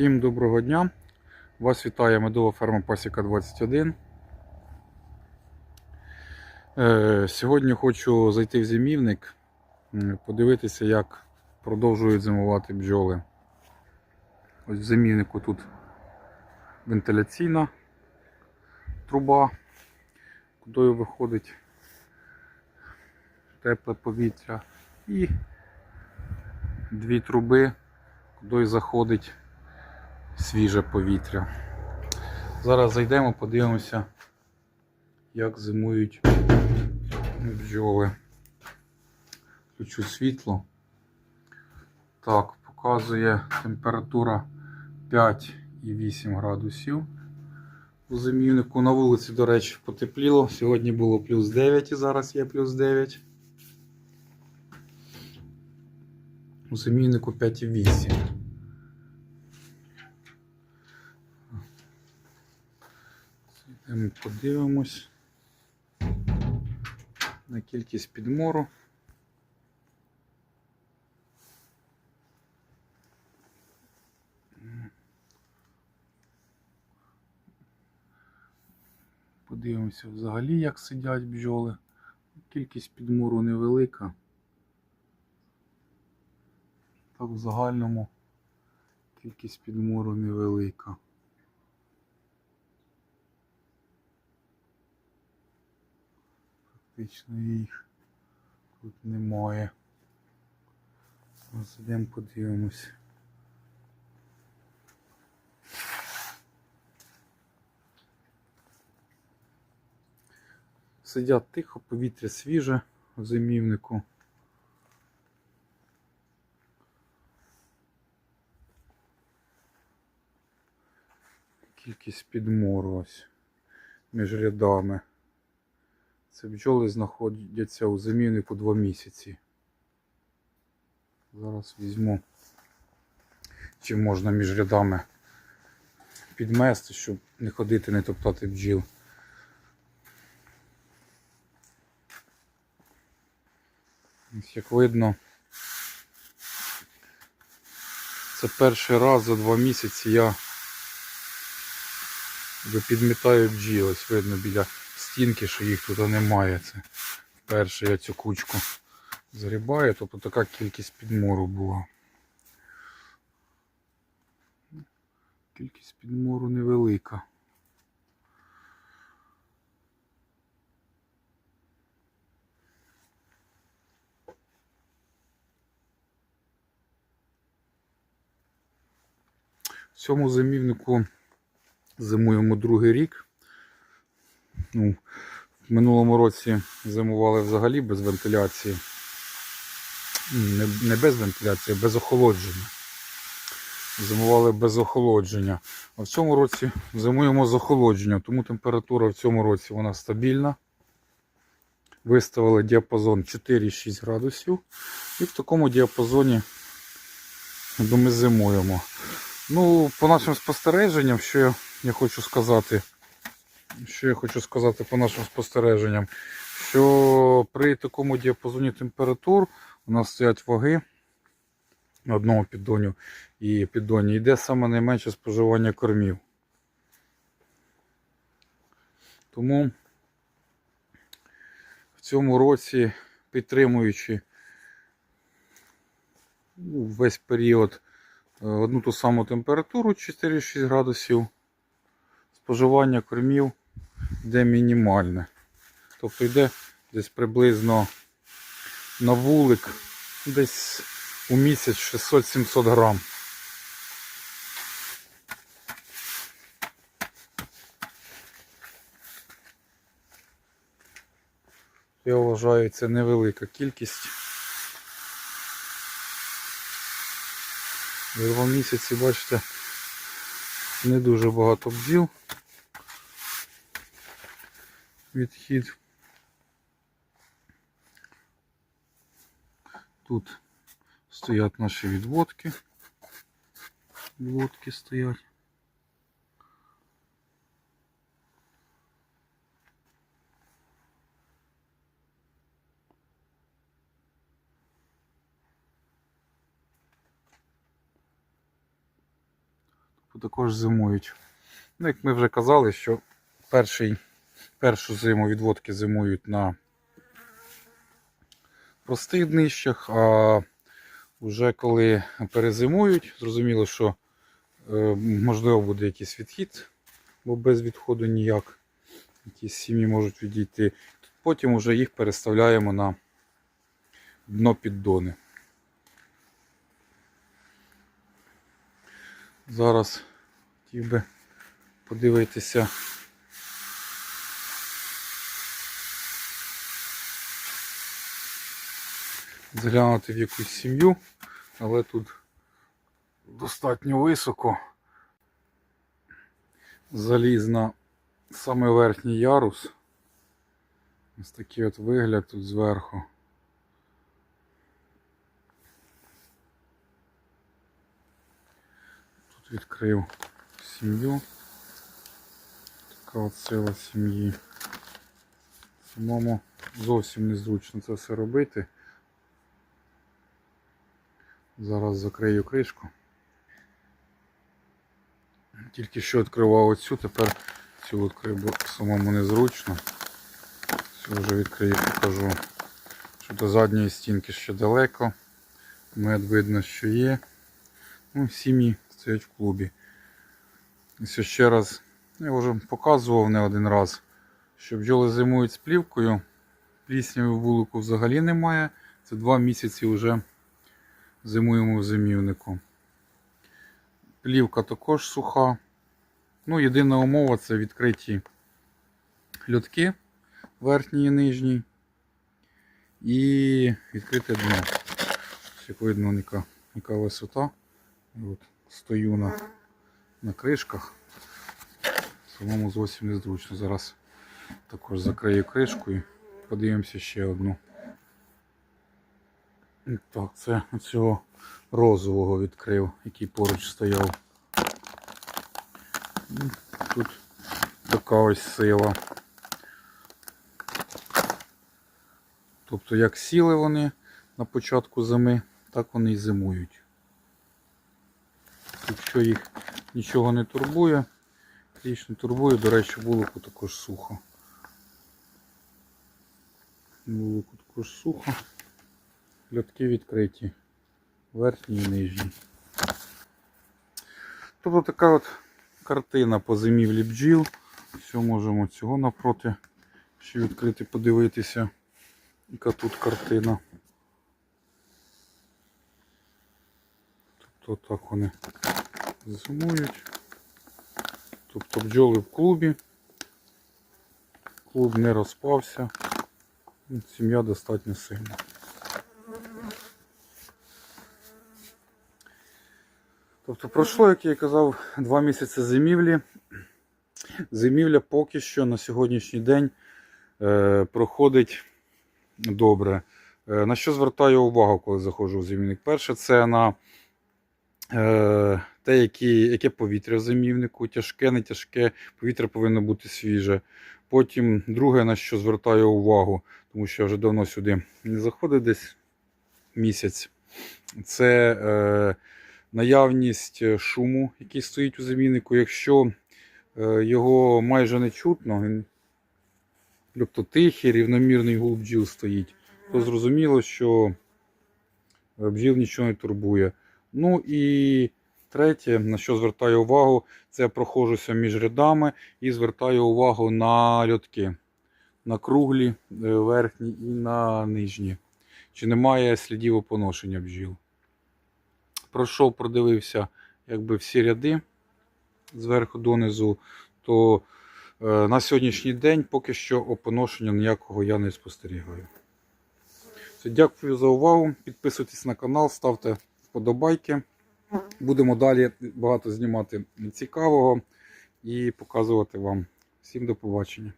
Всім доброго дня! Вас вітає медова ферма Пасіка 21. Е, Сьогодні хочу зайти в зимівник, подивитися, як продовжують зимувати бджоли. Ось в зимівнику тут вентиляційна труба, куди виходить тепле повітря, і дві труби, куди заходить свіже повітря. Зараз зайдемо, подивимося, як зимують бджоли. Включу світло. Так, показує температура 5,8 градусів. У зимівнику на вулиці, до речі, потепліло. Сьогодні було плюс 9 і зараз є плюс 9. У зимівнику 5,8. Йдемо подивимось на кількість підмору. Подивимося взагалі, як сидять бджоли. Кількість підмору невелика. Так в загальному кількість підмору невелика. Фактично їх тут немає. Ось ідемо подивимось. Сидять тихо, повітря свіже в зимівнику. Кількість підмору ось між рядами. Це бджоли знаходяться у зимівнику 2 місяці. Зараз візьму, чи можна між рядами підмести, щоб не ходити, не топтати бджіл. Ось Як видно, це перший раз за два місяці я підмітаю бджіл. Ось видно біля стінки, що їх тут немає. Це вперше я цю кучку згрібаю, тобто така кількість підмору була. Кількість підмору невелика. В цьому зимівнику зимуємо другий рік. Ну, в минулому році зимували взагалі без вентиляції. Не, не без вентиляції, без охолодження. Зимували без охолодження. А в цьому році зимуємо з охолодженням, тому температура в цьому році вона стабільна. Виставили діапазон 4-6 градусів. І в такому діапазоні ми зимуємо. Ну, по нашим спостереженням, що я хочу сказати, що я хочу сказати по нашим спостереженням, що при такому діапазоні температур у нас стоять ваги на одному піддоню і піддоні йде саме найменше споживання кормів. Тому в цьому році, підтримуючи ну, весь період е, одну ту саму температуру 4-6 градусів, споживання кормів йде мінімальне. Тобто йде десь приблизно на вулик десь у місяць 600-700 грам. Я вважаю, це невелика кількість. За два місяці, бачите, не дуже багато бджіл. Відхід. Тут стоять наші відводки. Відводки стоять. також зимують. Ну, як ми вже казали, що перший, першу зиму відводки зимують на простих днищах, а вже коли перезимують, зрозуміло, що е, можливо буде якийсь відхід, бо без відходу ніяк. Якісь сім'ї можуть відійти. Потім вже їх переставляємо на дно піддони. Зараз хотів би подивитися. Заглянути в якусь сім'ю, але тут достатньо високо. Заліз на саме верхній ярус. Ось такий от вигляд тут зверху. Тут відкрив сім'ю. Така от сила сім'ї. Самому зовсім незручно це все робити. Зараз закрию кришку. Тільки що відкривав оцю, тепер цю відкрив, бо самому незручно. Цю вже відкрию, покажу, що до задньої стінки ще далеко. Мед видно, що є. Ну, сім'ї стоять в клубі. Ось ще раз, я вже показував не один раз, що бджоли зимують з плівкою. Плісняви в вулику взагалі немає. Це два місяці вже зимуємо в зимівнику. Плівка також суха. Ну, єдина умова це відкриті льотки верхній і нижній. І відкрите дно. Як видно, яка, яка висота. От, стою на, на кришках. Самому зовсім незручно. Зараз також закрию кришку і подивимося ще одну. Так, це цього розового відкрив, який поруч стояв. Тут така ось сила. Тобто як сіли вони на початку зими, так вони і зимують. Якщо їх нічого не турбує, річ не турбує, до речі, вулику також сухо. Вулику також сухо. Льотки відкриті. Верхній і нижній. Тобто така от картина по зимівлі бджіл. Все можемо цього напроти ще відкрити, подивитися. Яка тут картина. Тобто так вони зимують. Тобто бджоли в клубі. Клуб не розпався. Сім'я достатньо сильна. Тобто пройшло, як я казав, два місяці зимівлі. Зимівля поки що на сьогоднішній день е, проходить добре. Е, на що звертаю увагу, коли заходжу в зимівник? Перше, це на е, те, які, яке повітря в зимівнику, тяжке, не тяжке, повітря повинно бути свіже. Потім, друге, на що звертаю увагу, тому що я вже давно сюди не заходив десь місяць. Це е, наявність шуму, який стоїть у заміннику. Якщо е, його майже не чутно, тобто тихий, рівномірний гул бджіл стоїть, то зрозуміло, що е, бджіл нічого не турбує. Ну і третє, на що звертаю увагу, це я проходжуся між рядами і звертаю увагу на льотки. На круглі, е, верхні і на нижні. Чи немає слідів опоношення бджіл. Пройшов, продивився якби всі ряди зверху донизу, то е, на сьогоднішній день поки що опоношення ніякого я не спостерігаю. Дякую за увагу. Підписуйтесь на канал, ставте вподобайки. Будемо далі багато знімати цікавого і показувати вам. Всім до побачення.